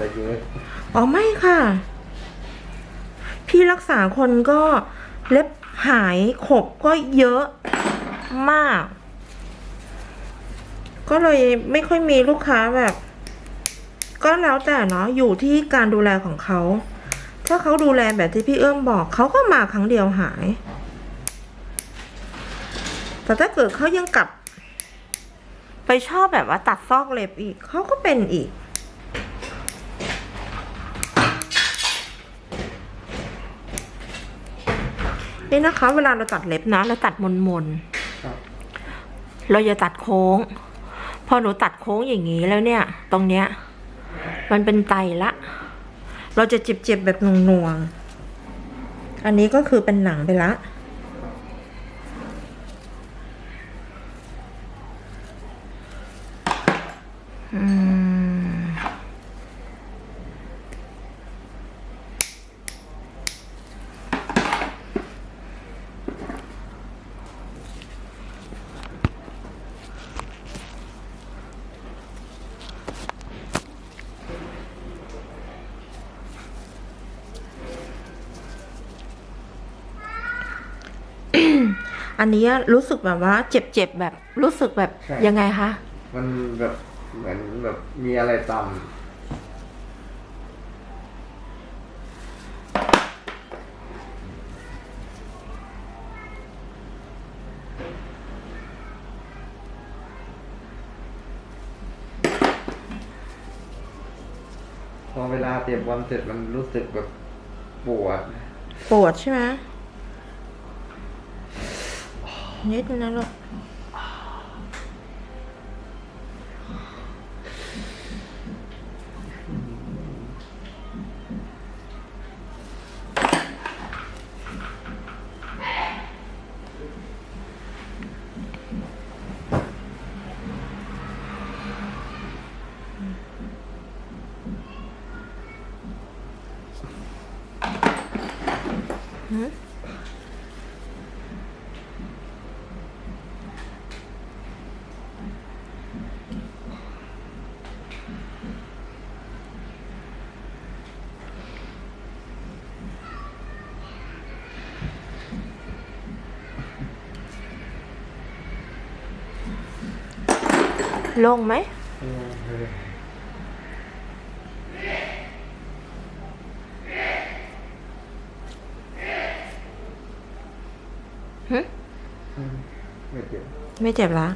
จะเยอะอ๋อไม่ค่ะ พี่รักษาคนก็เล็บหายขบก็เยอะมาก ก็เลยไม่ค่อยมีลูกค้าแบบ ก็แล้วแต่เนาะอยู่ที่การดูแลของเขา ถ้าเขาดูแลแบบที่พี่เอื้อมบอกเขาก็มาครั้งเดียวหาย แต่ถ้าเกิดเขายังกลับ ไปชอบแบบว่าตัดซอกเล็บอีกเขาก็เป็นอีก นี่นะคะ เวลาเราตัดเล็บนะ เราตัดมนมนๆครับเราอย่าตัดโค้ง พอหนูตัดโค้งอย่างนี้แล้วเนี่ย ตรงเนี้ย มันเป็นไตละ เราจะเจ็บๆแบบหน่วงๆอันนี้ก็คือเป็นหนังไปละอืม อันนี้รู้สึกแบบว่า เจ็บๆแบบรู้สึกแบบใช่ ยังไงคะ มันแบบเหมือนแบบมีอะไรต่ำพอเวลาเตรียมบอลเสร็จมันรู้สึกแบบปวด ปวดใช่ไหม นิดนึง โล่งไหมหึไม่เจ็บ ไม่เจ็บละ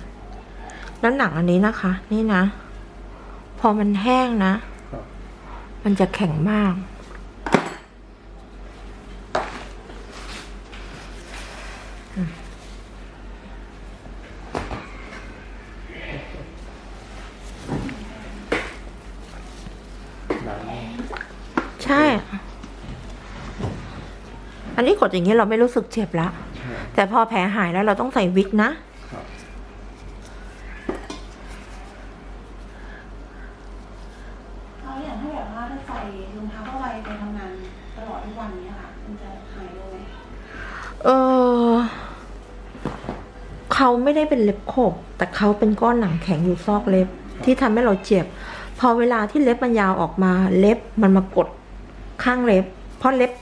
แล้วหนังอันนี้นะคะ นี่นะ พอมันแห้งนะครับมันจะแข็งมาก หนัง ใช่ อันนี้กดอย่างนี้เราไม่รู้สึกเจ็บละใช่แต่พอแผลหายแล้วเราต้องใส่วิกนะครับเราอยากให้แบบว่าถ้าใส่รองเท้าผ้าใบไปทำงานตลอดทุกวันเนี้ยค่ะ มันจะหายเลยไหมเออเขาไม่ได้เป็นเล็บขบ แต่เขาเป็นก้อนหนังแข็งอยู่ซอกเล็บ ที่ทำให้เราเจ็บ พอเวลาที่เล็บมันยาวออกมา เล็บมันมากด ข้างเล็บ เพราะเล็บ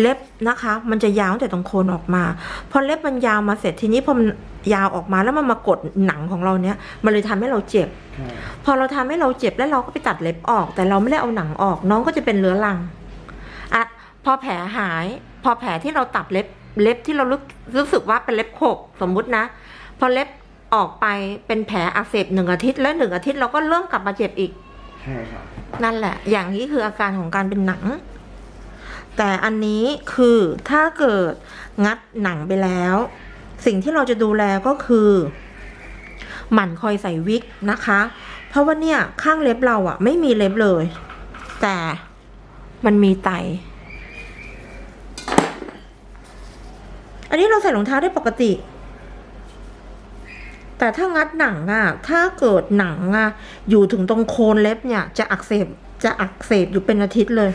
เล็บนะคะ มันจะยาวตั้งแต่ตรงโคนออกมา พอเล็บมันยาวมาเสร็จทีนี้พอมันยาวออกมาแล้วมันมากดหนังของเราเนี้ยมันเลยทำให้เราเจ็บใช่พอเราทำให้เราเจ็บแล้วเราก็ไปตัดเล็บออก แต่เราไม่ได้เอาหนังออก น้องก็จะเป็นเรื้อรังอะพอแผลหาย พอแผลที่เราตัดเล็บเล็บที่เรารู้รู้สึกว่าเป็นเล็บขบสมมุตินะ พอเล็บออกไปเป็นแผลอักเสบหนึ่งอาทิตย์ แล้วหนึ่งอาทิตย์เราก็เริ่มกลับมาเจ็บอีกใช่ครับนั่นแหละ อย่างนี้คืออาการของการเป็นหนัง แต่อันนี้คือถ้าเกิดงัดหนังไปแล้ว สิ่งที่เราจะดูแลก็คือ หมั่นคอยใส่วิกนะคะ เพราะว่าเนี่ยข้างเล็บเราอะไม่มีเล็บเลย แต่มันมีไต อันนี้เราใส่รองเท้าได้ปกติ แต่ถ้างัดหนังอะถ้าเกิดหนังอะอยู่ถึงตรงโคนเล็บเนี่ย จะอักเสบจะอักเสบอยู่เป็นอาทิตย์เลย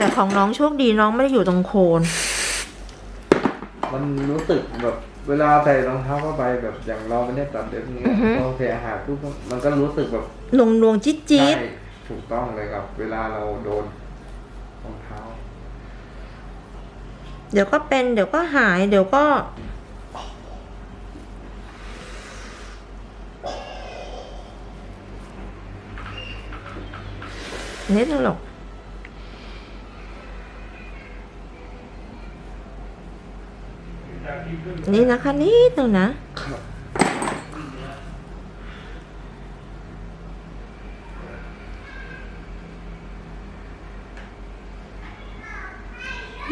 แต่ของน้องโชคดีน้องไม่ได้อยู่ตรงโคน มันรู้สึกแบบเวลาใส่รองเท้าผ้าใบแบบอย่างเราไม่ได้ตัดเล็บนี้ยอือฮึ พอแผลหายปุ๊บมันก็รู้สึกแบบหนวงนวงๆจี๊ดจี๊ดใช่ถูกต้องเลยครับ เวลาเราโดนรองเท้า เดี๋ยวก็เป็นเดี๋ยวก็หายเดี๋ยวก็ นิดนึงหรอก นี่นะคะนิดนึงนะ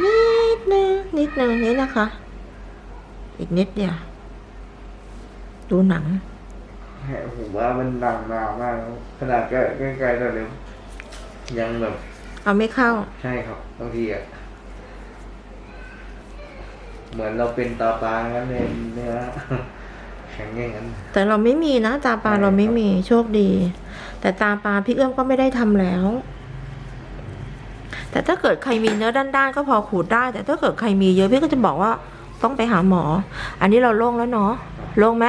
นิดนึงนิดนึงนี่นะคะ อีกนิดเดียวดูหนังผมว่ามันดังมากมากครับขนาดใกล้ใกล้ๆแต่เร็วยังแบบเอาไม่เข้า ใช่ครับบางทีอะ เหมือนเราเป็นตาปลางั้นเลยเนื้อแข็งอย่างนั้น แต่เราไม่มีนะ ตาปลาใช่เราไม่ครับมีโชคดี แต่ตาปลาพี่เอื้อมก็ไม่ได้ทำแล้ว แต่ถ้าเกิดใครมีเนื้อด้านๆก็พอขูดได้ แต่ถ้าเกิดใครมีเยอะพี่ก็จะบอกว่าต้องไปหาหมอ อันนี้เราโล่งแล้วเนาะโล่งไหม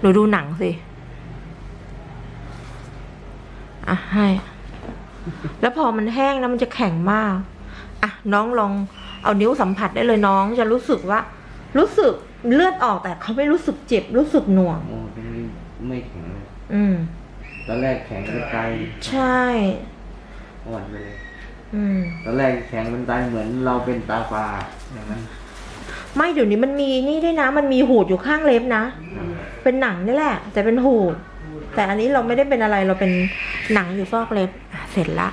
หนูดูหนังสิอะให้ แล้วพอมันแห้งแล้วมันจะแข็งมาก อะน้องลอง เอานิ้วสัมผัสได้เลยน้อง จะรู้สึกว่า รู้สึกเลือดออกแต่เขาไม่รู้สึกเจ็บ รู้สึกหน่วง โอ้เป็นไม่แข็งเลยอืม ตอนแรกแข็งเป็นไตใช่ อ่อนไปเลยอืม ตอนแรกแข็งเป็นไตเหมือนเราเป็นตาปลาอย่างนั้นไม่เดี๋ยวนี้มันมีนี่ด้วยนะ มันมีหูดอยู่ข้างเล็บนะ เป็นหนังนี่แหละ แต่เป็นหูด แต่อันนี้เราไม่ได้เป็นอะไรเราเป็นหนังอยู่ซอกเล็บอะเสร็จละ